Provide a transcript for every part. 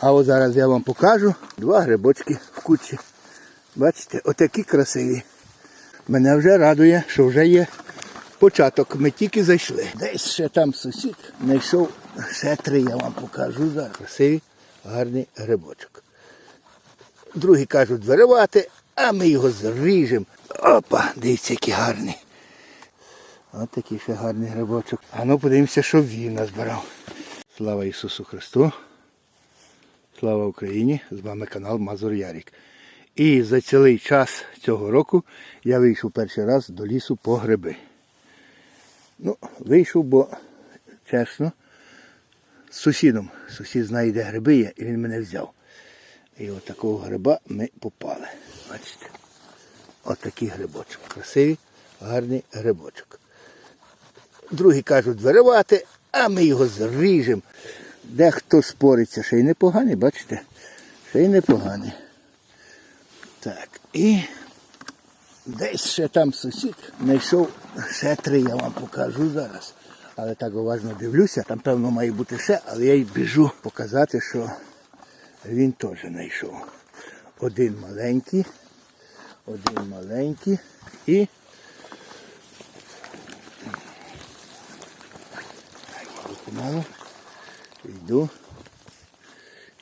А от зараз я вам покажу два грибочки в кучі. Бачите, отакі красиві. Мене вже радує, що вже є початок. Ми тільки зайшли. Десь ще там сусід знайшов ще три, я вам покажу зараз. Красивий, гарний грибочок. Другі кажуть виривати, а ми його зріжемо. Опа, дивіться, який гарний. Ось такий ще гарний грибочок. А ну подивимося, що він назбирав. Слава Ісусу Христу! Слава Україні! З вами канал Мазур Ярік. І за цілий час цього року я вийшов перший раз до лісу по гриби. Ну, вийшов, бо чесно, з сусідом. Сусід знає, де гриби є, і він мене взяв. І от такого гриба ми попали. Бачите? От такий грибочок. Красивий, гарний грибочок. Другі кажуть виривати, а ми його зріжемо. Дехто спориться, ще й непоганий, бачите? Ще й непоганий. Так, і десь ще там сусід знайшов ще три, я вам покажу зараз. Але так уважно дивлюся, там певно має бути ще, але я й біжу показати, що він теж знайшов. Один маленький, один маленький і помалу, йду.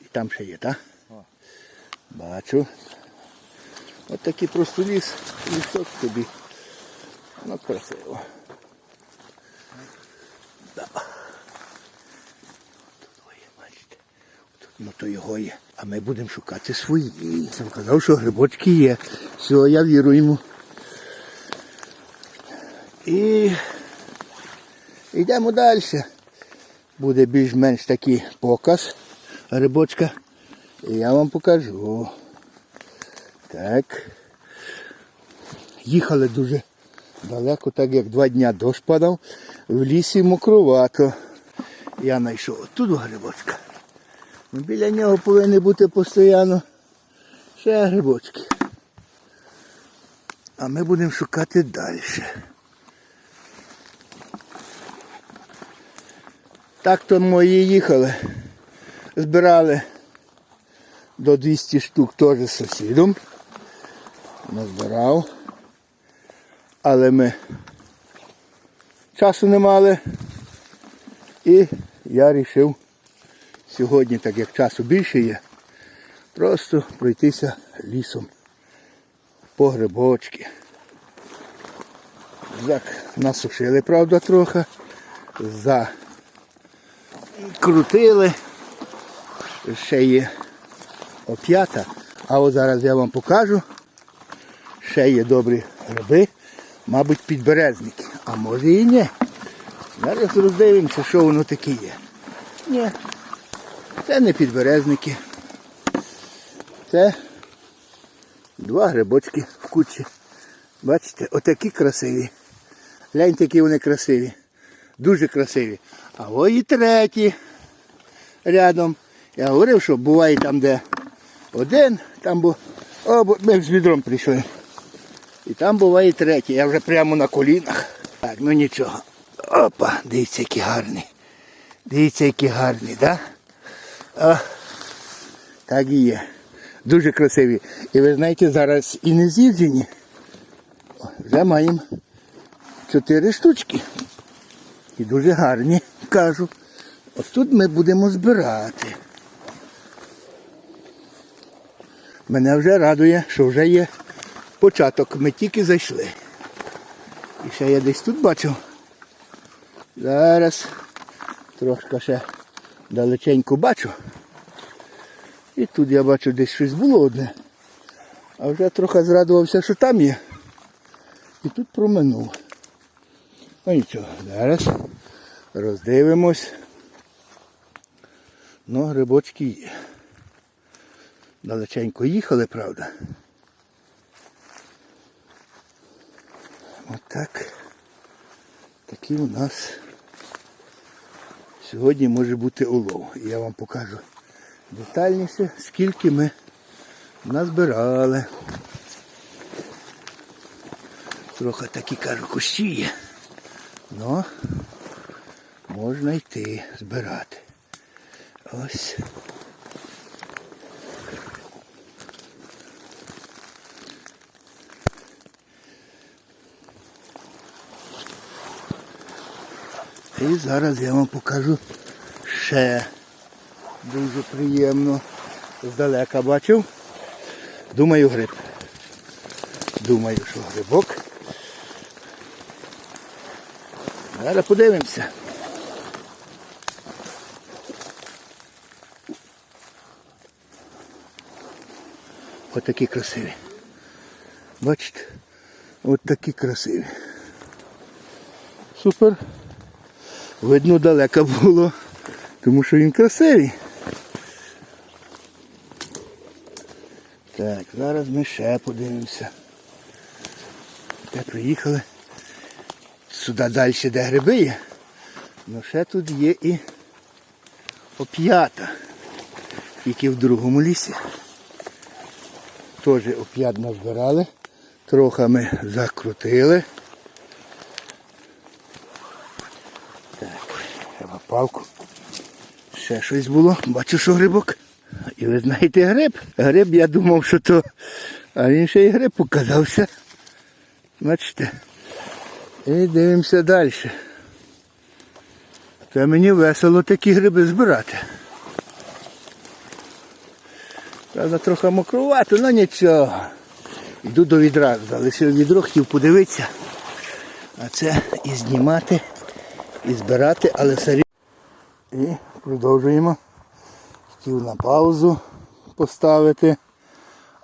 І там ще є, так? Бачу. От такий просто ліс, лісок тобі. Ну, красиво. Да. Ну, то його є. А ми будемо шукати свої. Сам казав, що грибочки є. Все, я вірю йому. І йдемо далі. Буде більш-менш такий показ грибочка. І я вам покажу. Так. Їхали дуже далеко, так як два дня дощ падав. В лісі мокровато. Я знайшов тут грибочка. Ну, Біля нього повинні бути постійно ще грибочки. А ми будемо шукати далі. Так то мої їхали. Збирали до 200 штук теж з сусідом. Назбирав. Але ми часу не мали. І я вирішив сьогодні, так як часу більше є, просто пройтися лісом по грибочки. Так, насушили, правда, трохи. Закрутили. Ще є оп'ята. А от зараз я вам покажу. Ще є добрі гриби, мабуть, підберезники. А може і ні. Зараз роздивимося, що воно таке є. Ні. Це не підберезники. Це два грибочки в кучі. Бачите, отакі красиві. Гляньте, які вони красиві. Дуже красиві. А ось і треті рядом. Я говорив, що буває там, де один, там бу... О, бо ми з відром прийшли. І там буває третій. Я вже прямо на колінах. Так, ну нічого. Опа, дивіться, які гарні. Дивіться, які гарні, так? Да? О, так і є. Дуже красиві. І ви знаєте, зараз і не з'їжджені. Вже маємо чотири штучки. І дуже гарні, кажу. От тут ми будемо збирати. Мене вже радує, що вже є початок. Ми тільки зайшли. І ще я десь тут бачив. Зараз трошки ще далеченько бачу. І тут я бачу десь щось було одне. А вже трохи зрадувався, що там є. І тут проминув. Ну нічого, зараз роздивимось. Ну, грибочки є. Далеченько їхали, правда. Отак. Такий у нас сьогодні може бути улов. І я вам покажу детальніше, скільки ми назбирали. Трохи такі кажу, кущі є. Ну, можна йти збирати. Ось. І зараз я вам покажу ще дуже приємно. Здалека бачив. Думаю гриб. Думаю, що грибок. Зараз подивимося. Отакі красиві. Бачите? От такі красиві. Супер. Видно далеко було, тому що він красивий. Так, зараз ми ще подивимося. Те приїхали. Сюди далі, де гриби є. Ну ще тут є і оп'ята. Тільки в другому лісі. Теж оп'ят назбирали. Трохи ми закрутили. Так, треба палку. Ще щось було. Бачу, що грибок. І ви знаєте гриб. Гриб я думав, що то. А він ще й гриб показався. Бачите. І дивимося далі. Це мені весело такі гриби збирати. Правда, трохи мокрувато, але нічого. Йду до відра, залишив відро, хотів подивитися. А це і знімати, і збирати, але все. І продовжуємо. Хотів на паузу поставити.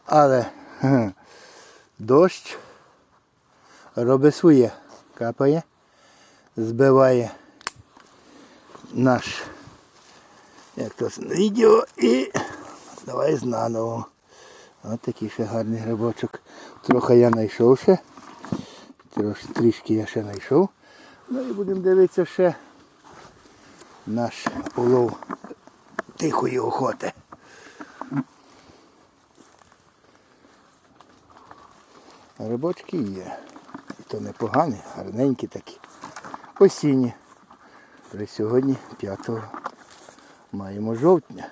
Але дощ робить своє. Капає, збиває наш як то відео і давай знаново. Ось такий ще гарний грибочок. Трохи я знайшов ще. Трош, трішки я ще знайшов. Ну і будемо дивитися ще наш улов тихої охоти. Грибочки є. І то непогані, гарненькі такі. Осінні. Вже сьогодні 5 маємо жовтня.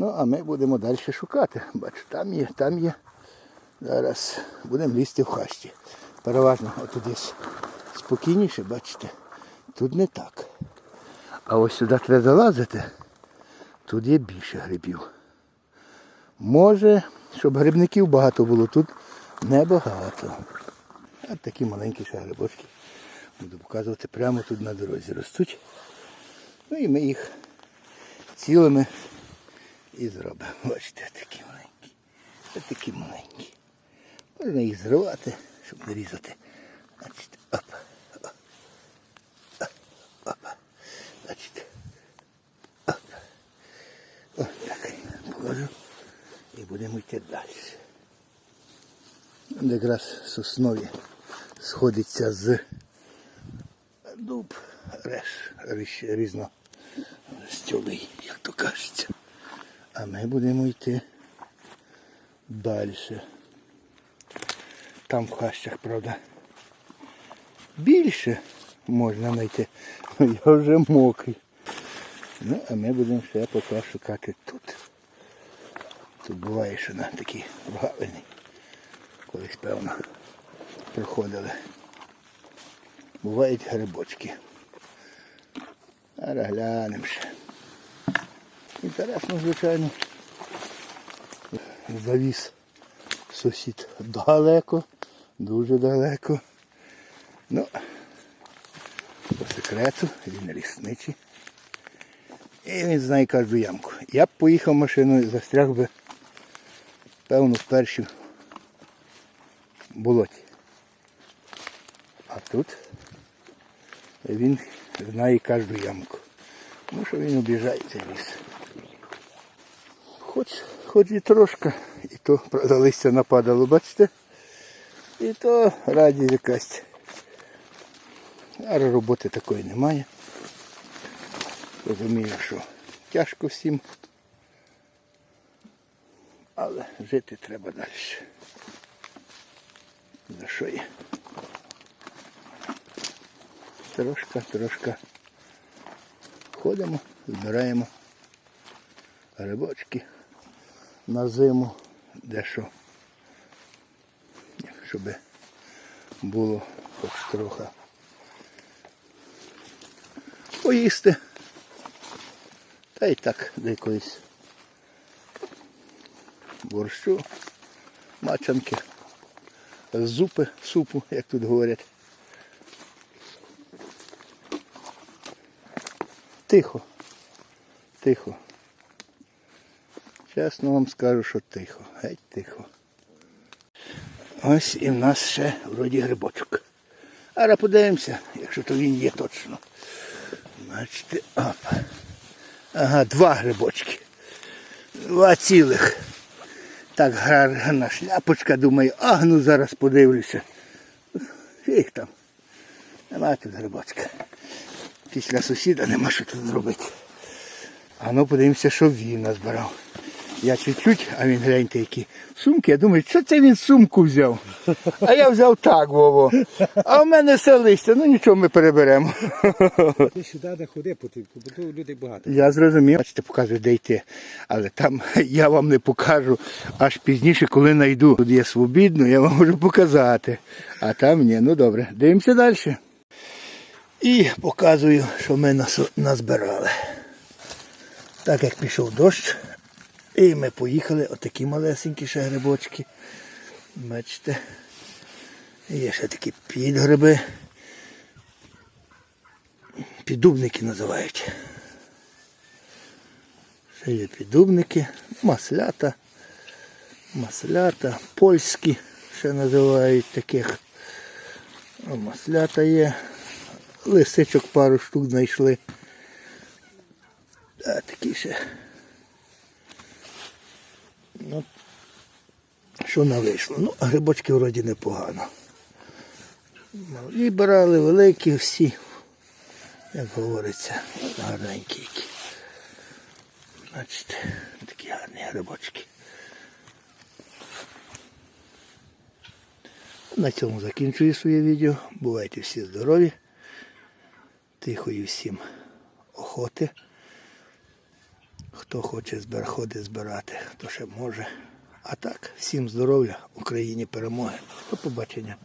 Ну, а ми будемо далі шукати. Бачу, там є, там є. Зараз будемо лізти в хащі. Переважно отут є спокійніше, бачите. Тут не так. А ось сюди треба залазити. Тут є більше грибів. Може, щоб грибників багато було, тут небагато. Ось такі маленькі ще грибочки. Буду показувати прямо тут на дорозі ростуть. Ну і ми їх цілими і зробимо. Бачите, такі маленькі. Ось такі маленькі. Можна їх зривати, щоб не різати. Бачите, опа. Опа. Бачите. Опа. Ось так. Положу. І будемо йти далі. Якраз соснові сходиться з дуб, реш, різно стілий, як то кажеться. А ми будемо йти далі. Там в хащах, правда, більше можна знайти. Ну, Я вже мокрий. Ну, а ми будемо ще поки шукати тут. Тут буває, що на такий гавельний. Колись, певно, проходили. Бувають грибочки. Зараз глянемо ще. Інтересно, звичайно. Завіз сусід далеко, дуже далеко. Ну, по секрету, він лісничий. І він знає кожну ямку. Я б поїхав машиною, застряг би, певно, в першій болоті. А тут він знає кожну ямку. Ну що він обіжає цей ліс. Хоч, хоч і трошки, і то листя нападало, бачите? І то радість якась. А роботи такої немає. Розумію, що тяжко всім. Але жити треба далі. За що є? Трошка, трошка ходимо, збираємо грибочки на зиму, дещо, щоб було хоч трохи поїсти. Та й так якоїсь борщу, мачанки, зупи, супу, як тут говорять. Тихо. Тихо. Чесно вам скажу, що тихо. Геть тихо. Ось і в нас ще вроді грибочок. Ара подивимося, якщо то він є точно. Бачите, опа. Ага, два грибочки. Два цілих. Так гарна шляпочка, думаю, а ну зараз подивлюся. Їх там? Нема тут грибочка. Після сусіда нема що тут зробити. А ну подивимося, що він назбирав. Я чуть-чуть, а він гляньте які сумки. Я думаю, що це він сумку взяв? А я взяв так, Вово. А в мене все листя, ну нічого ми переберемо. Ти сюди не ходи, ти- бо тут людей багато. Я зрозумів. Бачите, показую, де йти. Але там я вам не покажу аж пізніше, коли знайду. Тут є свобідно, я вам можу показати. А там ні. Ну добре, дивимося далі. І показую, що ми нас- назбирали. Так як пішов дощ, і ми поїхали, отакі малесенькі ще грибочки. Бачите. Є ще такі підгриби. Піддубники називають. Ще є піддубники, маслята, маслята, польські ще називають таких. Маслята є. Лисичок пару штук знайшли. А такі ще. Ну, що не вийшло? Ну, грибочки вроді непогано. І брали великі всі, як говориться, гарненькі які. Такі гарні грибочки. На цьому закінчую своє відео. Бувайте всі здорові. Тихої всім охоти. Хто хоче ходить збирати, то ще може. А так, всім здоров'я, Україні перемоги. До побачення.